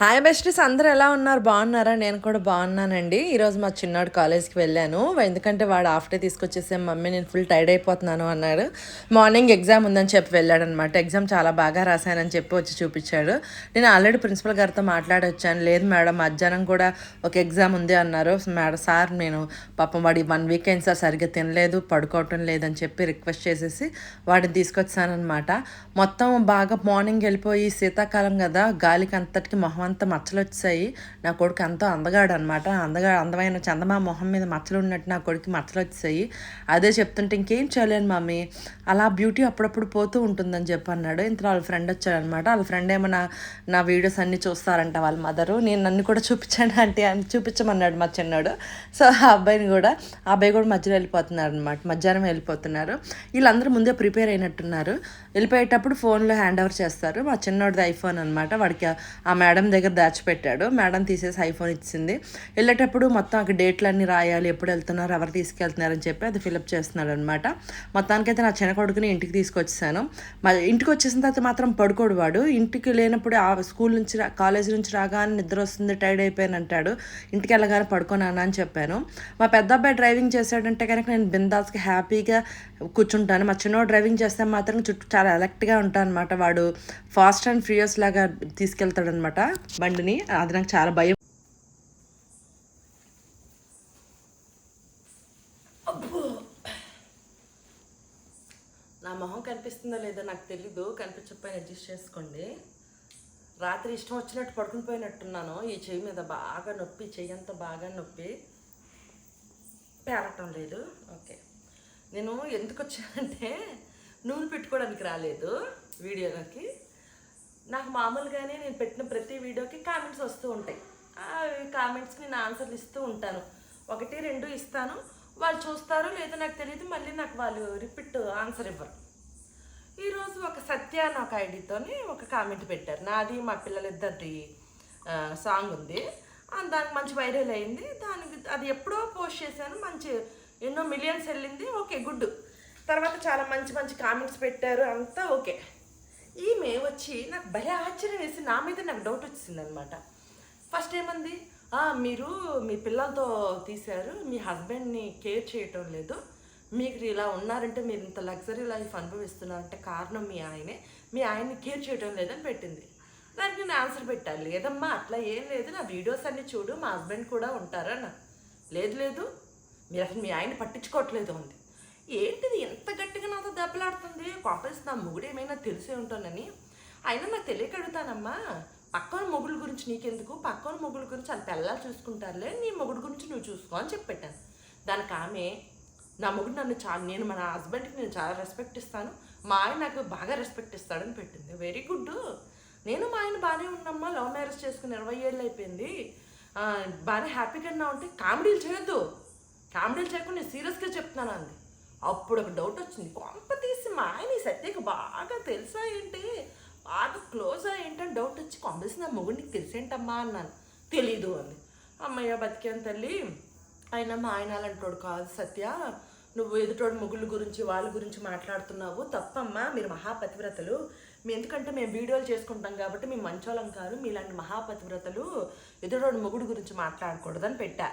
Hi besties అందరూ ఎలా ఉన్నారు? బాగున్నారా? నేను కూడా బాగున్నానండి. ఈరోజు మా చిన్నాడు కాలేజ్కి వెళ్ళాను. ఎందుకంటే వాడు హాఫ్ డే తీసుకొచ్చేసే మమ్మీ నేను ఫుల్ టైర్డ్ అయిపోతున్నాను అన్నాడు. మార్నింగ్ ఎగ్జామ్ ఉందని చెప్పి వెళ్ళాడు అనమాట ఎగ్జామ్ చాలా బాగా రాశానని చెప్పి వచ్చి చూపించాడు. నేను ఆల్రెడీ ప్రిన్సిపల్ గారితో మాట్లాడి వచ్చాను లేదు మేడం మధ్యాహ్నం కూడా ఒక ఎగ్జామ్ ఉంది అన్నారు. మేడం సార్ నేను పాపం వాడి వన్ వీక్ సార్ సరిగ్గా తినలేదు పడుకోవటం లేదని చెప్పి రిక్వెస్ట్ చేసేసి వాడిని తీసుకొచ్చానమాట మొత్తం బాగా మార్నింగ్ వెళ్ళిపోయి శీతాకాలం కదా గాలికి అంతటికి మొహం అంతా మచ్చలు వచ్చాయి నా కొడుకు ఎంతో అందగాడు అనమాట అందగా అందమైన చందమా మొహం మీద మచ్చలు ఉన్నట్టు నా కొడుకు మచ్చలు వచ్చాయి అదే చెప్తుంటే ఇంకేం చేయలేను మమ్మీ అలా బ్యూటీ అప్పుడప్పుడు పోతూ ఉంటుందని చెప్పి అన్నాడు ఇంతలో వాళ్ళ ఫ్రెండ్ వచ్చాడనమాట వాళ్ళ ఫ్రెండ్ ఏమో నా నా వీడియోస్ అన్నీ చూస్తారంట వాళ్ళ మదరు. నేను నన్ను కూడా చూపించాను అంటే అని చూపించమన్నాడు మా చిన్నాడు. సో ఆ అబ్బాయిని కూడా ఆ అబ్బాయి కూడా మధ్యలో వెళ్ళిపోతున్నారు అనమాట మధ్యాహ్నం వెళ్ళిపోతున్నారు. వీళ్ళందరూ ముందే ప్రిపేర్ అయినట్టున్నారు. వెళ్ళిపోయేటప్పుడు ఫోన్లో హ్యాండ్ ఓవర్ చేస్తారు. మా చిన్నోడిది ఐఫోన్ అనమాట వాడికి ఆ మేడం దగ్గర దాచిపెట్టాడు. మేడం తీసేసి ఐఫోన్ ఇచ్చింది. వెళ్ళేటప్పుడు మొత్తం అక్కడ డేట్లు అన్నీ రాయాలి ఎప్పుడు వెళ్తున్నారు ఎవరు తీసుకెళ్తున్నారని చెప్పి అది ఫిలప్ చేస్తున్నాడు అనమాట మొత్తానికైతే నా చిన్న కొడుకుని ఇంటికి తీసుకొచ్చేసాను. మళ్ళీ ఇంటికి వచ్చేసిన తర్వాత మాత్రం పడుకోడు వాడు. ఇంటికి లేనప్పుడు ఆ స్కూల్ నుంచి రా- కాలేజ్ నుంచి రాగానే నిద్ర వస్తుంది టైర్డ్ అయిపోయాను అంటాడు. ఇంటికి వెళ్ళగానే పడుకోనా అని చెప్పాను. మా పెద్ద అబ్బాయి డ్రైవింగ్ చేశాడంటే కనుక నేను బిందాస్కి హ్యాపీగా కూర్చుంటాను. మా చిన్నోడు డ్రైవింగ్ చేస్తే మాత్రం చుట్టూ చాలా ఎలక్ట్గా ఉంటాను అనమాట వాడు ఫాస్ట్ అండ్ ఫ్రియస్ లాగా తీసుకెళ్తాడనమాట బండిని అది నాకు చాలా భయం. అబ్బో. నా మొహం కనిపిస్తుందో లేదో నాకు తెలీదు. కనిపించకపోయినా అడ్జస్ట్ చేసుకోండి. రాత్రి ఇష్టం వచ్చినట్టు పడుకుని పోయినట్టున్నాను. ఈ చెయ్యి మీద బాగా నొప్పి చెయ్యి అంతా బాగా నొప్పి. పేరటం లేదు. ఓకే. నేను ఎందుకు వచ్చానంటే నూనె పెట్టుకోవడానికి రాలేదు వీడియోలోకి. నాకు మామూలుగానే నేను పెట్టిన ప్రతి వీడియోకి కామెంట్స్ వస్తూ ఉంటాయి. ఆ కామెంట్స్కి నేను ఆన్సర్లు ఇస్తూ ఉంటాను. ఒకటి రెండు ఇస్తాను. వాళ్ళు చూస్తారు లేదో నాకు తెలియదు. మళ్ళీ నాకు వాళ్ళు రిపీట్ ఆన్సర్ ఇవ్వరు. ఈరోజు ఒక సత్య అని ఒక ఐడితోని ఒక కామెంట్ పెట్టారు. నాది మా పిల్లలిద్దరిది సాంగ్ ఉంది. దానికి మంచి వైరల్ అయింది. దానికి అది ఎప్పుడో పోస్ట్ చేశాను. మంచి ఎన్నో మిలియన్స్ వెళ్ళింది. Okay good. తర్వాత చాలా మంచి మంచి కామెంట్స్ పెట్టారు. అంతా ఓకే. ఈమె వచ్చి నాకు భలే ఆశ్చర్యం వేసి నా మీద నాకు డౌట్ వచ్చింది అనమాట ఫస్ట్ ఏమంది మీరు మీ పిల్లలతో తీశారు మీ హస్బెండ్ని కేర్ చేయటం లేదు. మీకు ఇలా ఉన్నారంటే మీరు ఇంత లగ్జరీ లైఫ్ అనుభవిస్తున్నారంటే కారణం మీ ఆయనే. మీ ఆయన్ని కేర్ చేయటం లేదని పెట్టింది. దానికి నేను ఆన్సర్ పెట్టాలి లేదమ్మా అట్లా ఏం లేదు. నా వీడియోస్ అన్ని చూడు మా హస్బెండ్ కూడా ఉంటారన్న. లేదు లేదు. మీరు అసలు మీ ఆయన్ని పట్టించుకోవట్లేదు ఉంది ఏంటిది ఎంత గట్టిగా నాతో దెబ్బలాడుతుంది? కాంప్లెక్స్ నా మొగుడు ఏమైనా తెలిసే ఉంటానని అయినా నాకు తెలియక అడుగుతానమ్మా పక్కన మొగుడు గురించి నీకెందుకు? పక్కన మొగుడు గురించి అది పిల్లలు చూసుకుంటారులే. నీ మొగుడు గురించి నువ్వు చూసుకో అని చెప్పి పెట్టాను దానికి ఆమె నా మొగుడు నన్ను చాలా నేను మన హస్బెండ్కి నేను చాలా రెస్పెక్ట్ ఇస్తాను. మా ఆయన నాకు బాగా రెస్పెక్ట్ ఇస్తాడని పెట్టింది. వెరీ గుడ్ నేను మా ఆయన బాగానే ఉన్నమ్మా. లవ్ మ్యారేజ్ చేసుకుని ఇరవై ఏళ్ళు అయిపోయింది. బాగానే హ్యాపీగా ఉన్నా ఉంటే కామెడీలు చేయొద్దు. కామెడీలు చేయకుండా నేను సీరియస్గా చెప్తున్నాను అంది. అప్పుడు ఒక డౌట్ వచ్చింది. కొంప తీసి మా ఆయన ఈ సత్యకి బాగా తెలుసా ఏంటి? బాగా క్లోజ్ ఏంటని డౌట్ వచ్చి కొంపేసి నా మొగుడు నీకు తెలిసేంటమ్మా అన్నాను. తెలీదు అంది. అమ్మయ్య బతికాను తల్లి. ఆయన మా ఆయన అలాంటోడు కాదు సత్య. నువ్వు ఎదుటోడు ముగ్గుల గురించి వాళ్ళ గురించి మాట్లాడుతున్నావు. తప్పమ్మా మీరు మహాపతివ్రతలు. మీ ఎందుకంటే మేము వీడియోలు చేసుకుంటాం కాబట్టి మేము మంచోళం కాదు. మీలాంటి మహాపతివ్రతలు ఎదుటోడు మొగుడు గురించి మాట్లాడకూడదని పెట్టా.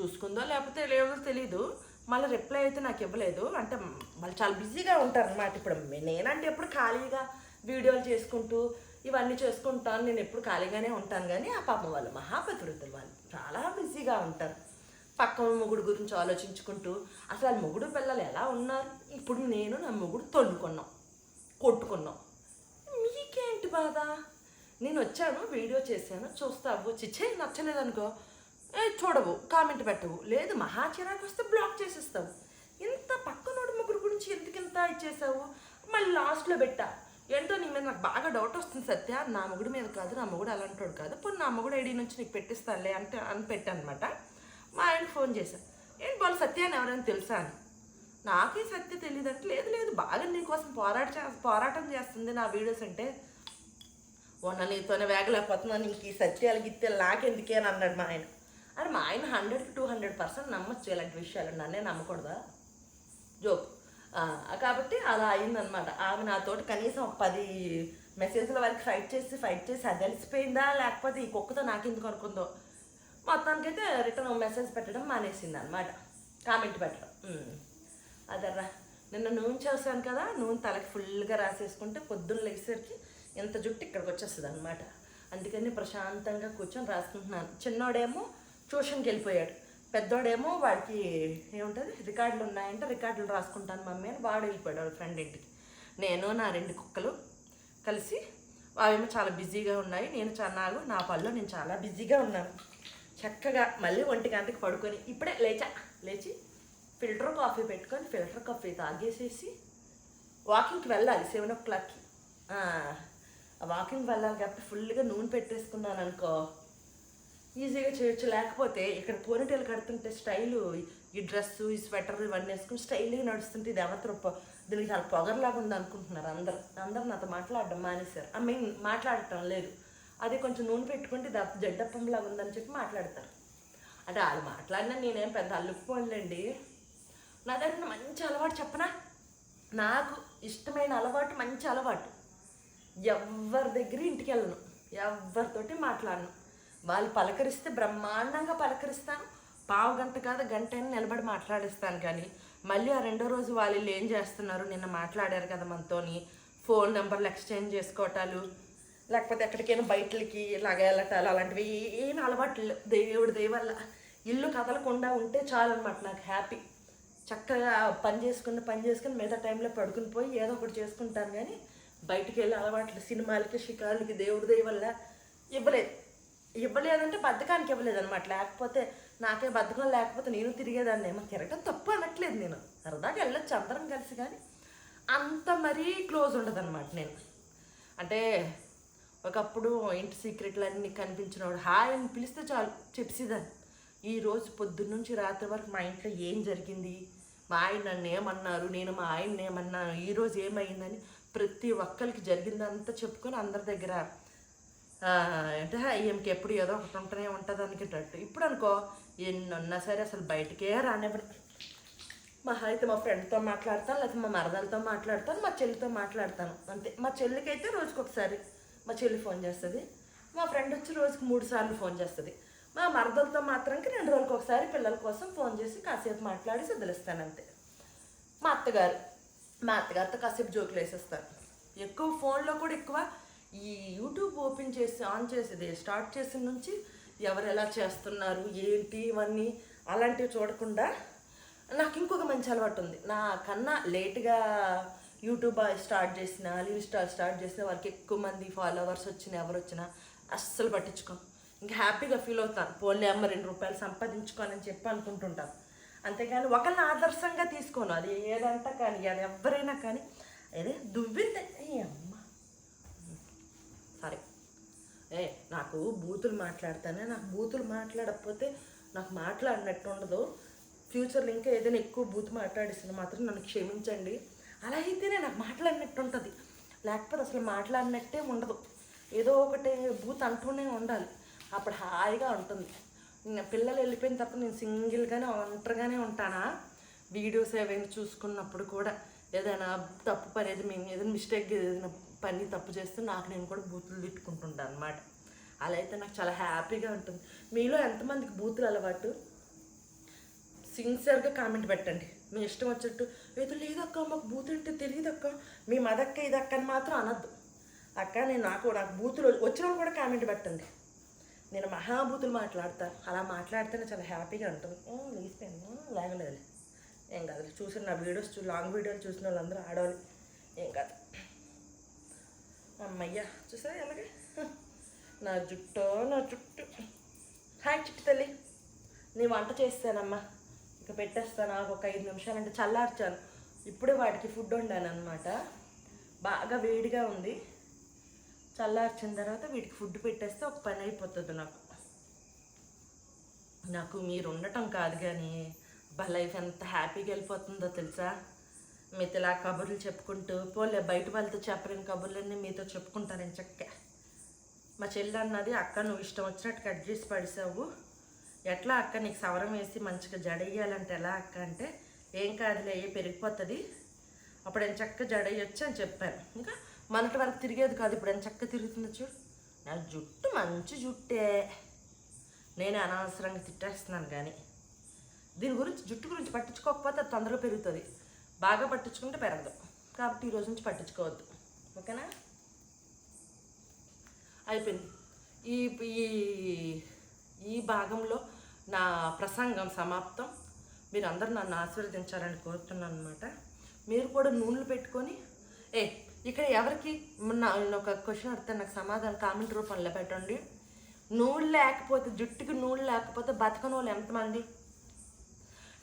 చూసుకుందో లేకపోతే లేదో తెలీదు. మళ్ళీ రిప్లై అయితే నాకు ఇవ్వలేదు. అంటే వాళ్ళు చాలా బిజీగా ఉంటారు అనమాట ఇప్పుడు. నేనంటే ఎప్పుడు ఖాళీగా వీడియోలు చేసుకుంటూ ఇవన్నీ చేసుకుంటాను. నేను ఎప్పుడు ఖాళీగానే ఉంటాను. కానీ ఆ పాపం వాళ్ళు మహాపతివృత్తులు వాళ్ళు చాలా బిజీగా ఉంటారు. పక్క మొగుడు గురించి ఆలోచించుకుంటూ అసలు వాళ్ళ మొగుడు పిల్లలు ఎలా ఉన్నారు? ఇప్పుడు నేను నా మొగుడు తొల్లుకున్నాం కొట్టుకున్నాం. మీకేంటి బాధ? నేను వచ్చాను వీడియో చేశాను చూస్తావు. చిచ్చే నచ్చలేదనుకో అనుకో చూడవు కామెంట్ పెట్టవు. లేదు మహా చిరాకు వస్తే బ్లాక్ చేసేస్తావు. ఇంత పక్కనోడు ముగ్గురు గురించి ఎందుకు ఇంత ఇచ్చేసావు? మళ్ళీ లాస్ట్లో పెట్టా. ఏంటో నీ మీద నాకు బాగా డౌట్ వస్తుంది సత్య. నా మొగుడు మీద కాదు నా మొగుడు అలాంటోడు కాదు. పోనీ నా మొగుడు ఐడి నుంచి నీకు పెట్టిస్తానులే అంటే అని పెట్టానమాట. మా ఆయన ఫోన్ చేశాను ఏంటి వాళ్ళు సత్య అని ఎవరైనా తెలుసా అని? నాకే సత్య తెలియదు అంటే లేదు లేదు బాగా నీకోసం పోరాట పోరాటం చేస్తుంది నా వీడియోస్ అంటే. ఉన్న నీతోనే వేగలేకపోతున్నాను ఇంక ఈ సత్యాలు గిత్తే నాకెందుకే? అని అన్నాడు మా ఆయన. అని మా ఆయన హండ్రెడ్కి టూ హండ్రెడ్ పర్సెంట్ నమ్మచ్చు ఇలాంటి విషయాలు. నన్నే నమ్మకూడదా? జోక్. కాబట్టి అలా అయిందనమాట ఆమె నాతోటి కనీసం ఒక పది మెసేజ్ల వరకు ఫైట్ చేసి ఫైట్ చేసి అది అలిసిపోయిందా లేకపోతే ఈ కుక్కతో నాకెందుకు అనుకుందో? మొత్తానికైతే రిటర్న్ మెసేజ్ పెట్టడం మానేసింది అనమాట కామెంట్ పెట్టడం. అదర్రా. నిన్న నూనె చేసాను కదా నూనె తలకి ఫుల్గా రాసేసుకుంటే పొద్దున్న లేచేసరికి ఇంత జుట్టు ఇక్కడికి వచ్చేస్తుంది అనమాట అందుకని ప్రశాంతంగా కూర్చొని రాసుకుంటున్నాను. చిన్నోడేమో ట్యూషన్కి వెళ్ళిపోయాడు. పెద్దోడేమో వాడికి ఏముంటుంది? రికార్డులు ఉన్నాయంటే రికార్డులు రాసుకుంటాను మమ్మీ అని వాడు వెళ్ళిపోయాడు వాళ్ళ ఫ్రెండ్ ఇంటికి. నేను నా రెండు కుక్కలు కలిసి అవేమో చాలా బిజీగా ఉన్నాయి నేను చన్నాగు నా పనిలో నేను చాలా బిజీగా ఉన్నాను. చక్కగా మళ్ళీ ఒంటి గంటకి పడుకొని ఇప్పుడే లేచా. లేచి ఫిల్టర్ కాఫీ పెట్టుకొని ఫిల్టర్ కాఫీ తాగేసేసి వాకింగ్కి వెళ్ళాలి సెవెన్ ఓ క్లాక్కి. వాకింగ్ వెళ్ళాలి కాబట్టి ఫుల్గా నూనె పెట్టేసుకున్నాను అనుకో ఈజీగా చేయొచ్చు. లేకపోతే ఇక్కడ పోనీటేలు కడుతుంటే స్టైలు ఈ డ్రెస్సు ఈ స్వెటర్ ఇవన్నీ వేసుకుని స్టైల్గా నడుస్తుంటే ఇది ఎవరు దీనికి చాలా పొగర్లాగా ఉంది అనుకుంటున్నారు అందరు. అందరు నాతో మాట్లాడడం మానేశారు. ఐ మీన్ మాట్లాడటం లేదు. అదే కొంచెం నూనె పెట్టుకుంటే ఇది జడ్డప్పంలాగా ఉందని చెప్పి మాట్లాడతారు. అంటే వాళ్ళు మాట్లాడినా నేనేం పెద్ద అల్లుకుపోలేండి నా దగ్గర మంచి అలవాటు చెప్పనా? నాకు ఇష్టమైన అలవాటు మంచి అలవాటు. ఎవరి దగ్గర ఇంటికి వెళ్ళను ఎవరితోటి మాట్లాడను. వాళ్ళు పలకరిస్తే బ్రహ్మాండంగా పలకరిస్తాను. పావు గంట కాదు గంట అయినా నిలబడి మాట్లాడిస్తాను కానీ మళ్ళీ ఆ రెండో రోజు వాళ్ళు ఏం చేస్తున్నారు? నిన్న మాట్లాడారు కదా మనతోని. ఫోన్ నెంబర్లు ఎక్స్చేంజ్ చేసుకోవటాలు లేకపోతే ఎక్కడికైనా బయటలకి ఇలాగ వెళ్ళటాలు అలాంటివి ఏం అలవాట్లు దేవుడి దయ వల్ల ఇల్లు కదలకుండా ఉంటే చాలన్నమాట నాకు హ్యాపీ. చక్కగా పని చేసుకుని పని చేసుకుని మిగతా టైంలో పడుకుని పోయి ఏదో ఒకటి చేసుకుంటాను కానీ బయటికి వెళ్ళి అలవాట్లు సినిమాలకి షికారులకి దేవుడి దయ వల్ల ఇవ్వలేదు. ఇవ్వలేదంటే బద్ధకానికి ఇవ్వలేదు అనమాట లేకపోతే నాకే బద్ధకం లేకపోతే నేను తిరిగేదాన్ని. ఏమో తిరగడం తప్పు అనట్లేదు నేను. సరదాగా వెళ్ళొచ్చు అందరం కలిసి కానీ అంత మరీ క్లోజ్ ఉండదు అనమాట నేను. అంటే ఒకప్పుడు ఇంటి సీక్రెట్లన్నీ కనిపించినవాడు హాయ్ అని పిలిస్తే చాలు చెప్పేదాన్ని ఈ రోజు పొద్దున్న నుంచి రాత్రి వరకు మా ఇంట్లో ఏం జరిగింది? మా ఆయన నన్ను ఏమన్నారు? నేను మా ఆయన ఏమన్నాను ఈరోజు ఏమైందని ప్రతి ఒక్కరికి జరిగిందంతా చెప్పుకొని అందరి దగ్గర అంటే ఈమెకి ఎప్పుడు ఏదో ఒకటి ఉంటూనే ఉంటుంది అనుకేటట్టు ఇప్పుడు అనుకో ఎన్నున్నా సరే అసలు బయటికే రానివ్వను మా అయితే మా ఫ్రెండ్తో మాట్లాడతాను లేకపోతే మా మరదలతో మాట్లాడతాను మా చెల్లితో మాట్లాడతాను. అంతే. మా చెల్లికి అయితే రోజుకి ఒకసారి మా చెల్లి ఫోన్ చేస్తుంది. మా ఫ్రెండ్ వచ్చి రోజుకి మూడు సార్లు ఫోన్ చేస్తుంది. మా మరదలతో మాత్రంకి రెండు రోజులకు ఒకసారి పిల్లల కోసం ఫోన్ చేసి కాసేపు మాట్లాడి వదిలేస్తాను అంతే. మా అత్తగారు మా అత్తగారితో కాసేపు జోకులు వేసేస్తాను ఎక్కువ ఫోన్లో కూడా ఎక్కువ ఈ యూట్యూబ్ ఓపెన్ చేసి ఆన్ చేసేది స్టార్ట్ చేసిన నుంచి ఎవరు ఎలా చేస్తున్నారు ఏంటి ఇవన్నీ అలాంటివి చూడకుండా నాకు ఇంకొక మంచి అలవాటు ఉంది. నా కన్నా లేట్గా యూట్యూబ్ స్టార్ట్ చేసిన ఇన్స్టా స్టార్ట్ చేసిన వారికి ఎక్కువ మంది ఫాలోవర్స్ వచ్చిన ఎవరు వచ్చినా అస్సలు పట్టించుకోను. ఇంకా హ్యాపీగా ఫీల్ అవుతాను. పోలే అమ్మ రెండు రూపాయలు సంపాదించుకోనని చెప్పి అనుకుంటుంటాను. అంతేగాని ఒకరిని ఆదర్శంగా తీసుకోను. అది ఏదంతా కానీ అది ఎవరైనా కానీ అదే దువ్వింది ఏ అమ్మ సారీ ఏ నాకు బూతులు మాట్లాడతానే నాకు బూతులు మాట్లాడకపోతే నాకు మాట్లాడినట్టు ఉండదు. ఫ్యూచర్లో ఇంకా ఏదైనా ఎక్కువ బూత్ మాట్లాడిస్తే మాత్రం నన్ను క్షమించండి. అలా అయితేనే నాకు మాట్లాడినట్టు ఉంటుంది. లేకపోతే అసలు మాట్లాడినట్టే ఉండదు. ఏదో ఒకటి బూత్ అంటూనే ఉండాలి. అప్పుడు హాయిగా ఉంటుంది. నా పిల్లలు వెళ్ళిపోయిన తర్వాత నేను సింగిల్గానే ఒంటరిగానే ఉంటానా? వీడియోస్ ఏవైనా చూసుకున్నప్పుడు కూడా ఏదైనా తప్పు పని ఏదైనా మేము ఏదైనా మిస్టేక్ ఏదైనా పని తప్పు చేస్తే నాకు నేను కూడా బూతులు తిట్టుకుంటుంటాను అనమాట అలా అయితే నాకు చాలా హ్యాపీగా ఉంటుంది. మీలో ఎంతమందికి బూతులు అలవాటు? సిన్సియర్గా కామెంట్ పెట్టండి. మీ ఇష్టం వచ్చినట్టు ఏదో లేదక్క మాకు బూతులు అంటే తెలియదు అక్క మీ మదక్క ఇదక్క అని మాత్రం అనద్దు. అక్క నేను నాకు నాకు బూతులు వచ్చిన వాళ్ళు కూడా కామెంట్ పెట్టండి. నేను మహాభూతులు మాట్లాడతాను అలా మాట్లాడితేనే చాలా హ్యాపీగా ఉంటుంది. లేచిపోయాను లేగలేదు ఏం కాదు చూసిన నా వీడియోస్ చూ లాంగ్ వీడియోలు చూసిన వాళ్ళందరూ ఆడవాళ్ళు. ఏం కాదు. అమ్మయ్యా చూసారా ఎలాగే నా జుట్టు నా జుట్టు. హాయ్ చిట్టు తల్లి. నీ వంట చేస్తానమ్మా. ఇక పెట్టేస్తాను నాకు ఒక ఐదు నిమిషాలు అంటే చల్లార్చాను. ఇప్పుడే వాటికి ఫుడ్ వండాను అనమాట బాగా వేడిగా ఉంది. చల్లార్చిన తర్వాత వీటికి ఫుడ్ పెట్టేస్తే ఒక పని అయిపోతుంది నాకు. నాకు మీరు ఉండటం కాదు కానీ బా లైఫ్ ఎంత హ్యాపీగా వెళ్ళిపోతుందో తెలుసా? మీతో ఇలా కబుర్లు చెప్పుకుంటూ పోలే బయట వాళ్ళతో చెప్పలేని కబుర్లన్నీ మీతో చెప్పుకుంటాను చక్క? మా చెల్లి అన్నది అక్క నువ్వు ఇష్టం వచ్చినట్టు కట్ చేసి పడిసావు. ఎట్లా అక్క నీకు సవరం వేసి మంచిగా జడేయాలంటే ఎలా అక్క? అంటే ఏం కాదులే ఏ పెరిగిపోతుంది. అప్పుడు నేను చక్క జడేయొచ్చు అని చెప్పాను ఇంకా మనటి వరకు తిరిగేది కాదు ఇప్పుడు ఎంత చక్క తిరుగుతుంది చూడు. నా జుట్టు మంచి జుట్టే. నేను అనవసరంగా తిట్టేస్తున్నాను కానీ. దీని గురించి జుట్టు గురించి పట్టించుకోకపోతే అది తొందరగా పెరుగుతుంది. బాగా పట్టించుకుంటే పెరగదు. కాబట్టి ఈ రోజు నుంచి పట్టించుకోవద్దు. ఓకేనా? అయిపోయింది. ఈ ఈ ఈ భాగంలో నా ప్రసంగం సమాప్తం. మీరు అందరూ నన్ను ఆశీర్వదించాలని కోరుతున్నాను అనమాట మీరు కూడా నూనెలు పెట్టుకొని ఏ ఇక్కడ ఎవరికి నా నేను ఒక క్వశ్చన్ అడితే నాకు సమాధానం కామెంట్ రూపంలో పెట్టండి. నూనె లేకపోతే జుట్టుకి నూనె లేకపోతే బతకని వాళ్ళు ఎంతమంది?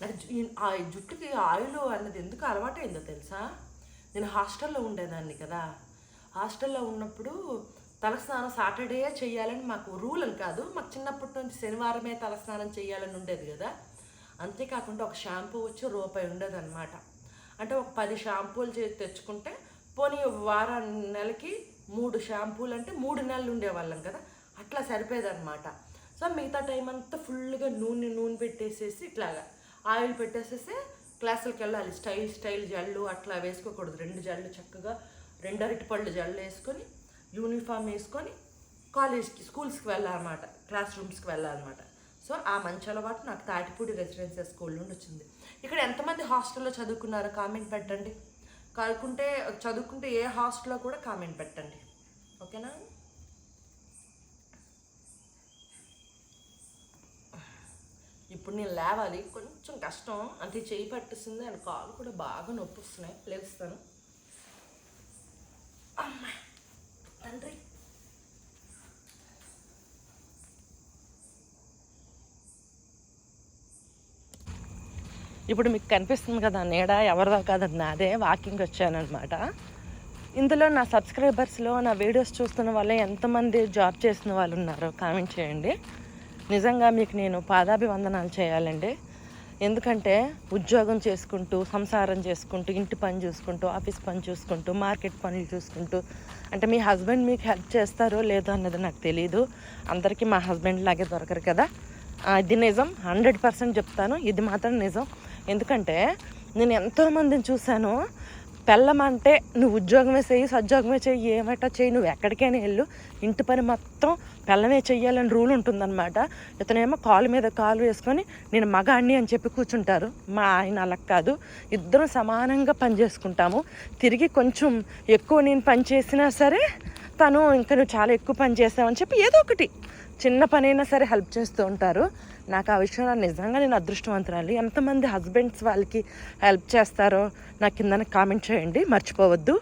నాకు ఆ జుట్టుకి ఆయిల్ అన్నది ఎందుకు అలవాటైందో తెలుసా? నేను హాస్టల్లో ఉండేదాన్ని కదా. హాస్టల్లో ఉన్నప్పుడు తలస్నానం సాటర్డే చేయాలని మాకు రూల్ అని కాదు. మాకు చిన్నప్పటి నుంచి శనివారమే తలస్నానం చేయాలని ఉండేది కదా. అంతేకాకుండా ఒక షాంపూ వచ్చి రూపాయి ఉండేది అనమాట అంటే ఒక పది షాంపూలు చే తెచ్చుకుంటే పోనీ వారం నెలకి మూడు షాంపూలు అంటే మూడు నెలలు ఉండేవాళ్ళం కదా. అట్లా సరిపోయేదన్నమాట. సో మిగతా టైం అంతా ఫుల్గా నూనె నూనె పెట్టేసేసి ఇట్లాగా ఆయిల్ పెట్టేసేసి క్లాసులకు వెళ్ళాలి. స్టైల్ స్టైల్ జల్లు అట్లా వేసుకోకూడదు. రెండు జల్లు చక్కగా రెండు అరటిపళ్ళు జల్లు వేసుకొని యూనిఫామ్ వేసుకొని కాలేజ్కి స్కూల్స్కి వెళ్ళాలన్నమాట. క్లాస్ రూమ్స్కి వెళ్ళాలన్నమాట. సో ఆ మంచి అలవాటు నాకు తాటిపూడి రెసిడెన్షియల్ స్కూల్ నుండి వచ్చింది. ఇక్కడ ఎంతమంది హాస్టల్లో చదువుకున్నారో కామెంట్ పెట్టండి. కాకుంటే చదువుకుంటే ఏ హాస్టల్లో కూడా కామెంట్ పెట్టండి. ఓకేనా? ఇప్పుడు నేను లేవాలి కొంచెం కష్టం. అంటే చేయి పట్టేసింది అండ్ కాలు కూడా బాగా నొప్పి వస్తున్నాయి. లేస్తాను. అమ్మాయి తండ్రి. ఇప్పుడు మీకు కనిపిస్తుంది కదా నీడ ఎవరిదో కాదండి నాదే వాకింగ్ వచ్చానమాట ఇందులో నా సబ్స్క్రైబర్స్లో నా వీడియోస్ చూస్తున్న వాళ్ళే ఎంతమంది జాబ్ చేసిన వాళ్ళు ఉన్నారో కామెంట్ చేయండి. నిజంగా మీకు నేను పాదాభివందనాలు చేయాలండి. ఎందుకంటే ఉద్యోగం చేసుకుంటూ సంసారం చేసుకుంటూ ఇంటి పని చూసుకుంటూ ఆఫీస్ పని చూసుకుంటూ మార్కెట్ పనులు చూసుకుంటూ అంటే మీ హస్బెండ్ మీకు హెల్ప్ చేస్తారో లేదో అన్నది నాకు తెలియదు అందరికీ మా హస్బెండ్ లాగే దొరకరు కదా. ఇది నిజం. హండ్రెడ్ పర్సెంట్ చెప్తాను. ఇది మాత్రం నిజం. ఎందుకంటే నేను ఎంతోమందిని చూశాను. పెళ్ళమంటే నువ్వు ఉద్యోగమే చెయ్యి సద్యోగమే చెయ్యి ఏమటా చెయ్యి నువ్వు ఎక్కడికైనా వెళ్ళు. ఇంటి పని మొత్తం పెళ్ళమే చెయ్యాలని రూల్ ఉంటుందన్నమాట. ఇతనేమో కాలు మీద కాలు వేసుకొని నేను మగాడిని అని చెప్పి కూర్చుంటారు. మా ఆయన అలా కాదు. ఇద్దరం సమానంగా పని చేసుకుంటాము. తిరిగి కొంచెం ఎక్కువ నేను పని చేసినా సరే తను ఇంకా నువ్వు చాలా ఎక్కువ పని చేసావని చెప్పి ఏదో ఒకటి చిన్న పనైనా సరే హెల్ప్ చేస్తూ ఉంటారు. నాకు ఆ విషయంలో నిజంగా నేను అదృష్టవంతురాలి. ఎంతమంది హస్బెండ్స్ వాళ్ళకి హెల్ప్ చేస్తారో నా కింద కామెంట్ చేయండి. మర్చిపోవద్దు.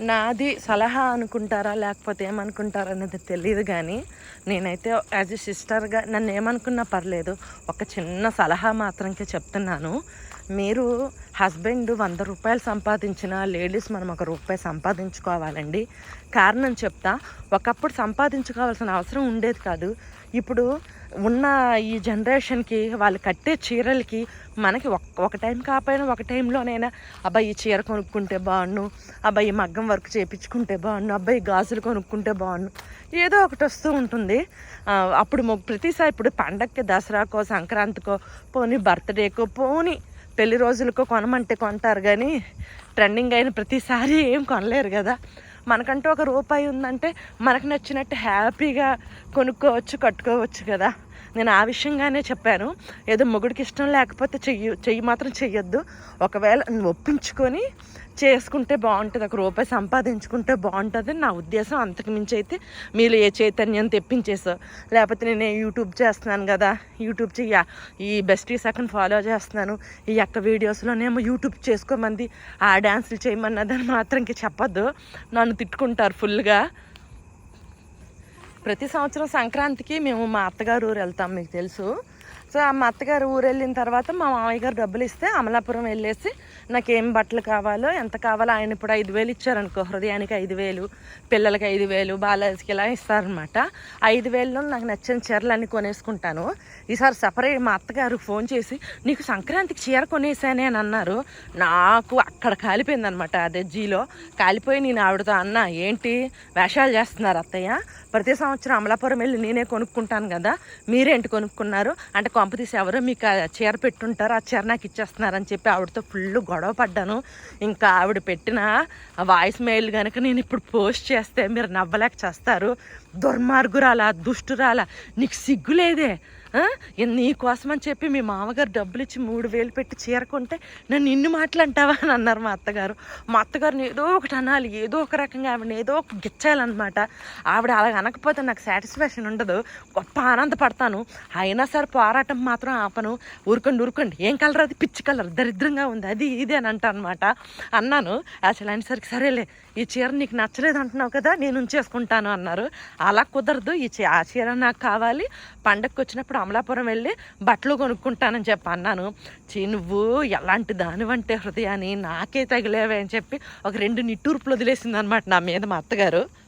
నాది సలహా అనుకుంటారా లేకపోతే ఏమనుకుంటారా అనేది తెలియదు కానీ నేనైతే యాజ్ ఎ సిస్టర్గా నన్ను ఏమనుకున్నా పర్లేదు. ఒక చిన్న సలహా మాత్రంకే చెప్తున్నాను. మీరు హస్బెండ్ వంద రూపాయలు సంపాదించిన లేడీస్ మనం ఒక రూపాయి సంపాదించుకోవాలండి. కారణం చెప్తా ఒకప్పుడు సంపాదించుకోవాల్సిన అవసరం ఉండేది కాదు. ఇప్పుడు ఉన్న ఈ జనరేషన్కి వాళ్ళు కట్టే చీరలకి మనకి ఒక ఒక టైం కాకపోయినా ఒక టైంలోనైనా అబ్బాయి ఈ చీర కొనుక్కుంటే బాగున్ను అబ్బాయి ఈ మగ్గం వర్క్ చేయించుకుంటే బాగుండు అబ్బాయి గాజులు కొనుక్కుంటే బాగుండు ఏదో ఒకటి వస్తూ ఉంటుంది. అప్పుడు ప్రతిసారి ఇప్పుడు పండగకి దసరాకో సంక్రాంతికో పోనీ బర్త్డేకో పోనీ పెళ్ళి రోజులకో కొనమంటే కొంటారు కానీ ట్రెండింగ్ అయిన ప్రతిసారి ఏం కొనలేరు కదా. మనకంటూ ఒక రూపాయి ఉందంటే మనకు నచ్చినట్టు హ్యాపీగా కొనుక్కోవచ్చు కట్టుకోవచ్చు కదా. నేను ఆ విషయంగానే చెప్పాను. ఏదో మొగుడికి ఇష్టం లేకపోతే చెయ్యి చెయ్యి మాత్రం చెయ్యొద్దు. ఒకవేళ ఒప్పించుకొని చేసుకుంటే బాగుంటుంది ఒక రూపాయి సంపాదించుకుంటే బాగుంటుంది నా ఉద్దేశం అంతకుమించి అయితే మీరు ఏ చైతన్యం తెప్పించేసో లేకపోతే నేను యూట్యూబ్ చేస్తున్నాను కదా యూట్యూబ్ చెయ్య ఈ బెస్ట్ ఈ సెకండ్ ఫాలో చేస్తున్నాను. ఈ యొక్క వీడియోస్లోనేమో యూట్యూబ్ చేసుకోమంది ఆ డ్యాన్సులు చేయమన్నదని మాత్రం ఇంక చెప్పొద్దు. నన్ను తిట్టుకుంటారు ఫుల్గా. ప్రతి సంవత్సరం సంక్రాంతికి మేము మా అత్తగారు ఊరు వెళ్తాం మీకు తెలుసు. సో ఆ మా అత్తగారు ఊరు వెళ్ళిన తర్వాత మా మామయ్య గారు డబ్బులు ఇస్తే అమలాపురం వెళ్ళేసి నాకు ఏం బట్టలు కావాలో ఎంత కావాలో ఆయన ఇప్పుడు ఐదు వేలు ఇచ్చారనుకో హృదయానికి ఐదు వేలు పిల్లలకి ఐదు వేలు బాలాజీకి ఇలా ఇస్తారనమాట ఐదు వేలలో నాకు నచ్చిన చీరలు అన్నీ కొనేసుకుంటాను. ఈసారి సపరేట్ మా అత్తగారు ఫోన్ చేసి నీకు సంక్రాంతికి చీర కొనేసానే అని అన్నారు. నాకు అక్కడ కాలిపోయిందనమాట అదే జీలో కాలిపోయి నేను ఆవిడతో అన్న ఏంటి? వేషాలు చేస్తున్నారు అత్తయ్య. ప్రతి సంవత్సరం అమలాపురం వెళ్ళి నేనే కొనుక్కుంటాను కదా. మీరేంటి కొనుక్కున్నారు? అంటే కొంపతీసి ఎవరో మీకు ఆ చీర పెట్టుంటారు ఆ చీర నాకు ఇచ్చేస్తున్నారని చెప్పి ఆవిడతో ఫుల్ గొడవ పడ్డాను. ఇంకా ఆవిడ పెట్టిన వాయిస్ మెయిల్ కనుక నేను ఇప్పుడు పోస్ట్ చేస్తే మీరు నవ్వలేక చేస్తారు. దుర్మార్గురాలా దుష్టురాలా నీకు సిగ్గులేదే. నీకోసమని చెప్పి మీ మామగారు డబ్బులు ఇచ్చి మూడు వేలు పెట్టి చీరకుంటే నన్ను నిన్ను మాటలు అంటావా అని అన్నారు మా అత్తగారు. మా అత్తగారిని ఏదో ఒకటి అనాలి ఏదో ఒక రకంగా ఆవిడని ఏదో ఒక గిచ్చాలన్నమాట ఆవిడ అలా అనకపోతే నాకు సాటిస్ఫాక్షన్ ఉండదు గొప్ప ఆనందపడతాను. అయినా సరే పోరాటం మాత్రం ఆపను. ఊరుకోండి ఊరుకోండి. ఏం కలర్ అది? పిచ్చి కలర్. దరిద్రంగా ఉంది. అది ఇది అని అంట అనమాట అన్నాను. అసలు అనేసరికి సరేలే. ఈ చీర నీకు నచ్చలేదు అంటున్నావు కదా నేను ఉంచేసుకుంటాను అన్నారు. అలా కుదరదు ఈ చీ- ఆ చీర నాకు కావాలి. పండగకి వచ్చినప్పుడు అమలాపురం వెళ్ళి బట్టలు కొనుక్కుంటానని చెప్పి అన్నాను. చీ నువ్వు ఎలాంటి దానివంటే హృదయాన్ని నాకే తగిలేవే అని చెప్పి ఒక రెండు నిట్టూర్పులు వదిలేసింది అనమాట నా మీద మా అత్తగారు.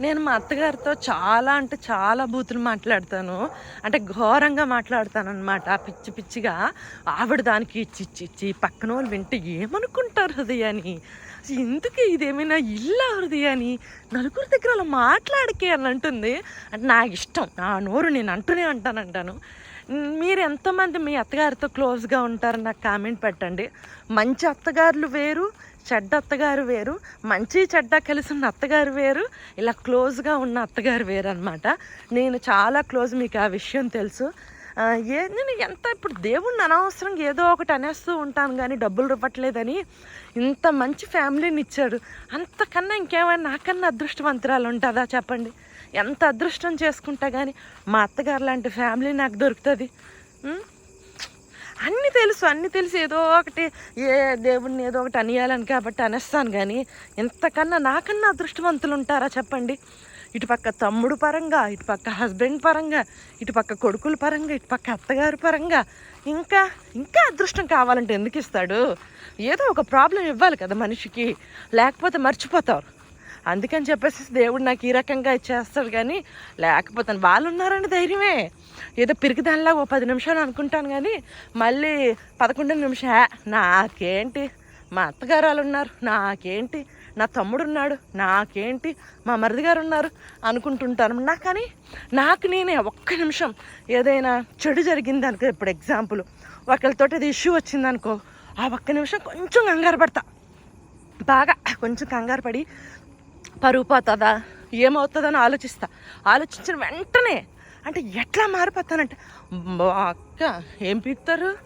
నేను మా అత్తగారితో చాలా అంటే చాలా బూతులు మాట్లాడతాను. అంటే ఘోరంగా మాట్లాడతాను అనమాట పిచ్చి పిచ్చిగా. ఆవిడ దానికి ఇచ్చి ఇచ్చి ఇచ్చి పక్కన వాళ్ళు వింటే ఏమనుకుంటారు హృదయాన్ని ఎందుకు ఇదేమైనా ఇల్లా హృదయాన్ని నలుగురి దగ్గర అలా మాట్లాడకే అని అంటుంది. అంటే నాకు ఇష్టం నా నోరు నేను అంటూనే అంటానంటాను మీరు ఎంతమంది మీ అత్తగారితో క్లోజ్గా ఉంటారని నాకు కామెంట్ పెట్టండి. మంచి అత్తగారులు వేరు చెడ్డ అత్తగారు వేరు మంచి చెడ్డ కలిసి ఉన్న అత్తగారు వేరు ఇలా క్లోజ్గా ఉన్న అత్తగారు వేరు అనమాట నేను చాలా క్లోజ్ మీకు ఆ విషయం తెలుసు. ఏ నేను ఎంత ఇప్పుడు దేవుణ్ణి అనవసరంగా ఏదో ఒకటి అనేస్తూ ఉంటాను కానీ డబ్బులు ఇవ్వట్లేదని ఇంత మంచి ఫ్యామిలీని ఇచ్చాడు. అంతకన్నా ఇంకేమైనా నాకన్నా అదృష్టవంతురాలు ఉంటుందా చెప్పండి? ఎంత అదృష్టం చేసుకుంటా కానీ మా అత్తగారు లాంటి ఫ్యామిలీ నాకు దొరుకుతుంది. అన్నీ తెలుసు అన్నీ తెలుసు. ఏదో ఒకటి ఏ దేవుడిని ఏదో ఒకటి అనియాలని కాబట్టి అనేస్తాను కానీ ఇంతకన్నా నాకన్నా అదృష్టవంతులు ఉంటారా చెప్పండి? ఇటుపక్క తమ్ముడు పరంగా ఇటుపక్క హస్బెండ్ పరంగా ఇటుపక్క కొడుకుల పరంగా ఇటుపక్క అత్తగారి పరంగా ఇంకా ఇంకా అదృష్టం కావాలంటే ఎందుకు ఇస్తాడు? ఏదో ఒక ప్రాబ్లం ఇవ్వాలి కదా మనిషికి. లేకపోతే మర్చిపోతారు. అందుకని చెప్పేసి దేవుడు నాకు ఈ రకంగా ఇచ్చేస్తాడు కానీ లేకపోతే వాళ్ళు ఉన్నారని ధైర్యమే. ఏదో పిరికిదానిలా ఓ పది నిమిషాలు అనుకుంటాను కానీ మళ్ళీ పదకొండు నిమిషం నాకేంటి? మా అత్తగారు వాళ్ళు ఉన్నారు నాకేంటి? నా తమ్ముడు ఉన్నాడు నాకేంటి? మా మరిది గారు ఉన్నారు అనుకుంటుంటాను. నాకు కానీ నాకు నేనే ఒక్క నిమిషం ఏదైనా చెడు జరిగింది అనుకో ఇప్పుడు ఎగ్జాంపుల్ ఒకరితోటి అది ఇష్యూ వచ్చింది అనుకో ఆ ఒక్క నిమిషం కొంచెం కంగారు పడతా. బాగా కొంచెం కంగారు పడి పరుగుపోతుందా ఏమవుతుందని ఆలోచిస్తా. ఆలోచించిన వెంటనే అంటే ఎట్లా మారిపోతానంటే అక్క ఏం పీకుతారు?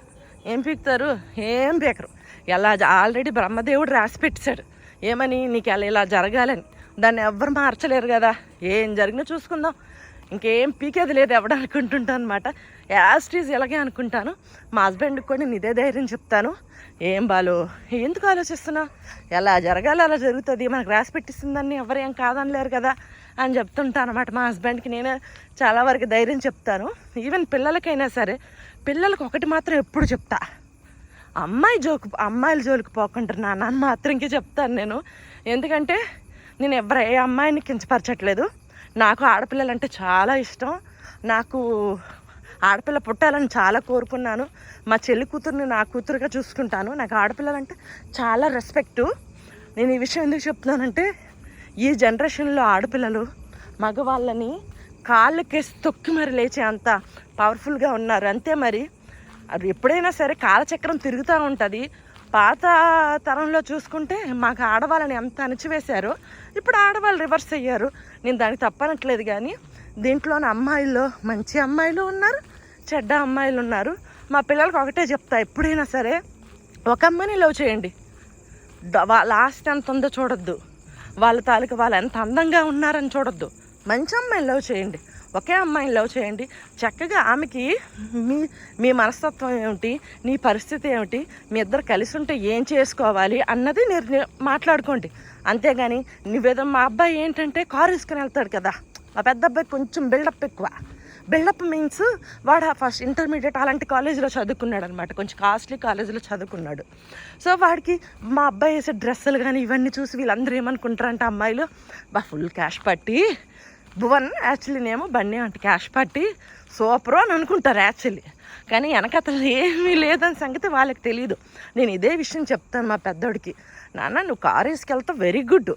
ఏం పీకుతారు? ఏం పీకరు? ఎలా ఆల్రెడీ బ్రహ్మదేవుడు రాసి పెట్టాడు. ఏమని? నీకు అలా ఇలా జరగాలని. దాన్ని ఎవ్వరు మార్చలేరు కదా. ఏం జరిగినా చూసుకుందాం. ఇంకేం పీకేది లేదు ఎవడ అనుకుంటుంటాను అనమాట యాస్టీజ్ ఇలాగే అనుకుంటాను. మా హస్బెండ్కి కూడా నేను ఇదే ధైర్యం చెప్తాను. ఏం బాలు? ఎందుకు ఆలోచిస్తున్నా? ఎలా జరగాలి అలా జరుగుతుంది. మనకు రాసి పెట్టిస్తుందని ఎవరేం కాదనలేరు కదా అని చెప్తుంటాను అనమాట మా హస్బెండ్కి. నేను చాలా వరకు ధైర్యం చెప్తాను. ఈవెన్ పిల్లలకైనా సరే పిల్లలకు ఒకటి మాత్రం ఎప్పుడు చెప్తా. అమ్మాయి జోకు అమ్మాయిల జోలికి పోకుండా నాన్న అని మాత్రంకే చెప్తాను నేను. ఎందుకంటే నేను ఎవరు ఏ అమ్మాయిని కించపరచట్లేదు. నాకు ఆడపిల్లలంటే చాలా ఇష్టం. నాకు ఆడపిల్ల పుట్టాలని చాలా కోరుకున్నాను. మా చెల్లి కూతురుని నా కూతురుగా చూసుకుంటాను. నాకు ఆడపిల్లలంటే చాలా రెస్పెక్టు నేను ఈ విషయం ఎందుకు చెప్తున్నానంటే ఈ జనరేషన్లో ఆడపిల్లలు మగవాళ్ళని కాళ్ళకేసి తొక్కి మరి లేచే అంత పవర్ఫుల్గా ఉన్నారు. అంతే మరి. అది ఎప్పుడైనా సరే కాలచక్రం తిరుగుతూ ఉంటుంది. పాత తరంలో చూసుకుంటే మాకు ఆడవాళ్ళని ఎంత అణచివేశారు. ఇప్పుడు ఆడవాళ్ళు రివర్స్ అయ్యారు. నేను దానికి తప్పనట్లేదు కానీ దీంట్లోని అమ్మాయిల్లో మంచి అమ్మాయిలు ఉన్నారు. చెడ్డ అమ్మాయిలు ఉన్నారు మా పిల్లలకు ఒకటే చెప్తా ఎప్పుడైనా సరే ఒక అమ్మాయిని లవ్ చేయండి. వాళ్ళ ఆస్తి లాస్ట్ ఎంత ఉందో చూడొద్దు. వాళ్ళ తాలూకు వాళ్ళు ఎంత అందంగా ఉన్నారని చూడొద్దు. మంచి అమ్మాయిని లవ్ చేయండి. ఒకే అమ్మాయిని లవ్ చేయండి. చక్కగా ఆమెకి మీ మీ మనస్తత్వం ఏమిటి నీ పరిస్థితి ఏమిటి మీ ఇద్దరు కలిసి ఉంటే ఏం చేసుకోవాలి అన్నది మీరు మాట్లాడుకోండి. అంతేగాని నువ్వేదో మా అబ్బాయి ఏంటంటే కారు తీసుకుని వెళ్తాడు కదా. మా పెద్ద అబ్బాయి కొంచెం బిల్డప్ ఎక్కువ. బిల్డప్ మీన్స్ వాడు ఫస్ట్ ఇంటర్మీడియట్ అలాంటి కాలేజీలో చదువుకున్నాడు అనమాట కొంచెం కాస్ట్లీ కాలేజీలో చదువుకున్నాడు. సో వాడికి మా అబ్బాయి వేసే డ్రెస్సులు కానీ ఇవన్నీ చూసి వీళ్ళందరూ ఏమనుకుంటారంటే అమ్మాయిలు బా ఫుల్ క్యాష్ పట్టి భువన్ యాక్చువల్లీ నేమో బండి అంటే క్యాష్ పట్టి సూపరు అని అనుకుంటారు యాక్చువల్లీ కానీ వెనకతలు ఏమీ లేదని సంగతి వాళ్ళకి తెలియదు నేను ఇదే విషయం చెప్తాను మా పెద్దోడికి. నాన్న నువ్వు కారు వేసుకెళ్తావు వెరీ గుడ్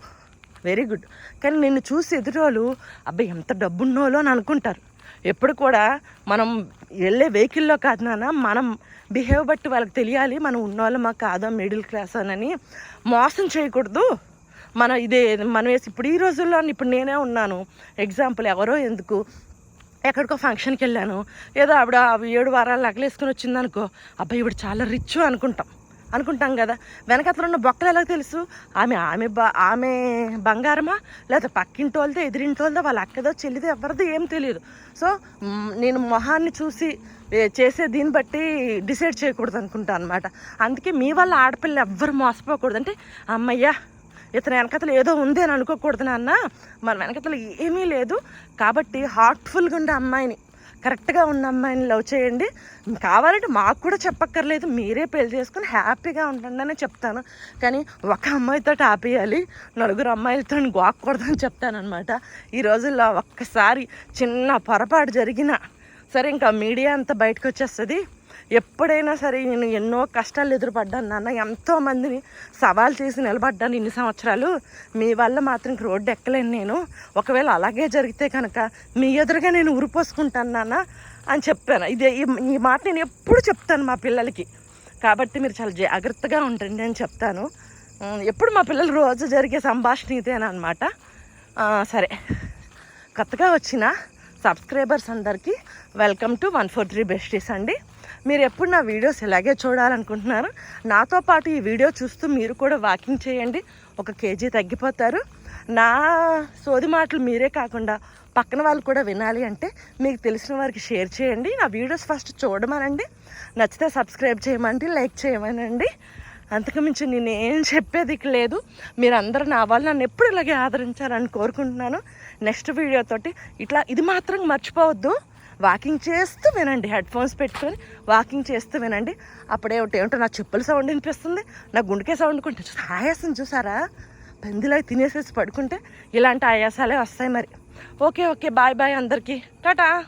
వెరీ గుడ్ కానీ నిన్ను చూసి ఎదురోళ్ళు అబ్బాయి ఎంత డబ్బున్నోలో అని అనుకుంటారు. ఎప్పుడు కూడా మనం వెళ్ళే వెహికల్లో కాదు నాన్న మనం బిహేవ్ బట్టి వాళ్ళకి తెలియాలి మనం ఉన్నోళ్ళమా కాదా మిడిల్ క్లాస్ అని మోసం చేయకూడదు. మన ఇదే మనం వేసి ఇప్పుడు ఈ రోజుల్లో ఇప్పుడు నేనే ఉన్నాను. ఎగ్జాంపుల్ ఎవరో ఎందుకు ఎక్కడికో ఫంక్షన్కి వెళ్ళాను. ఏదో ఆవిడ ఏడు వారాలు నగలేసుకుని వచ్చిందనుకో అబ్బాయి ఇప్పుడు చాలా రిచ్ అనుకుంటాం. అనుకుంటాం కదా. వెనకతలు ఉన్న బొక్కలు ఎలా తెలుసు? ఆమె ఆమె బ ఆమె బంగారమా? లేకపోతే పక్కింటి వాళ్ళతో ఎదిరింటి వాళ్ళదో వాళ్ళ అక్కదో చెల్లిదో ఎవరిదో ఏం తెలియదు. సో నేను మొహాన్ని చూసి చేసే దీన్ని బట్టి డిసైడ్ చేయకూడదు అనుకుంటా అనమాట అందుకే మీ వల్ల ఆడపిల్లలు ఎవ్వరు మోసపోకూడదు. అంటే అమ్మయ్యా ఇతని వెనకతలు ఏదో ఉంది అని అనుకోకూడదు నాన్న. మన వెనకతలు ఏమీ లేదు. కాబట్టి హార్ట్ఫుల్గా ఉండే అమ్మాయిని. కరెక్ట్గా ఉన్న అమ్మాయిని లవ్ చేయండి. కావాలంటే మాకు కూడా చెప్పక్కర్లేదు. మీరే పెళ్ళి చేసుకుని హ్యాపీగా ఉండండి అని చెప్తాను. కానీ ఒక అమ్మాయితో ఆపేయాలి. నలుగురు అమ్మాయిలతో గోక్కూడదని చెప్తానమాట ఈ రోజుల్లో ఒక్కసారి చిన్న పొరపాటు జరిగిన సరే ఇంకా మీడియా అంతా బయటకు వచ్చేస్తుంది ఎప్పుడైనా సరే నేను ఎన్నో కష్టాలు ఎదురుపడ్డాను నాన్న. ఎంతోమందిని సవాల్ చేసి నిలబడ్డాను ఇన్ని సంవత్సరాలు. మీ వల్ల మాత్రం రోడ్డు ఎక్కలేను నేను. ఒకవేళ అలాగే జరిగితే కనుక మీ ఎదురుగా నేను ఉరిపోసుకుంటాను నాన్న అని చెప్పాను. ఇదే ఈ- మాట నేను ఎప్పుడు చెప్తాను మా పిల్లలకి. కాబట్టి మీరు చాలా జాగ్రత్తగా ఉండండి అని చెప్తాను. ఎప్పుడు మా పిల్లలు రోజు జరిగే సంభాషణ ఇదేనమాట సరే. కొత్తగా వచ్చిన సబ్స్క్రైబర్స్ అందరికీ welcome to one four three besties అండి. మీరు ఎప్పుడు నా వీడియోస్ ఇలాగే చూడాలనుకుంటున్నారు నాతో పాటు ఈ వీడియో చూస్తూ మీరు కూడా వాకింగ్ చేయండి. ఒక కేజీ తగ్గిపోతారు. నా సోది మాటలు మీరే కాకుండా పక్కన వాళ్ళు కూడా వినాలి అంటే మీకు తెలిసిన వారికి షేర్ చేయండి. నా వీడియోస్ ఫస్ట్ చూడమనండి. నచ్చితే సబ్స్క్రైబ్ చేయమండి లైక్ చేయమనండి. అంతకుమించి నేను ఏం చెప్పేది లేదు. మీరందరూ నా వాళ్ళు నన్ను ఎప్పుడు ఇలాగే ఆదరించాలని కోరుకుంటున్నాను. నెక్స్ట్ వీడియోతోటి ఇట్లా ఇది మాత్రం మర్చిపోవద్దు. వాకింగ్ చేస్తూ వినండి హెడ్ ఫోన్స్ పెట్టుకొని వాకింగ్ చేస్తూ వినండి. అప్పుడే ఒకటి ఏమిటో నా చెప్పుల సౌండ్ వినిపిస్తుంది నా గుండెకే సౌండ్ కొంటే ఆయాసం చూసారా? పందిలో తినేసేసి పడుకుంటే ఇలాంటి ఆయాసాలే వస్తాయి మరి. ఓకే ఓకే బాయ్ బాయ్ అందరికీ. టాటా.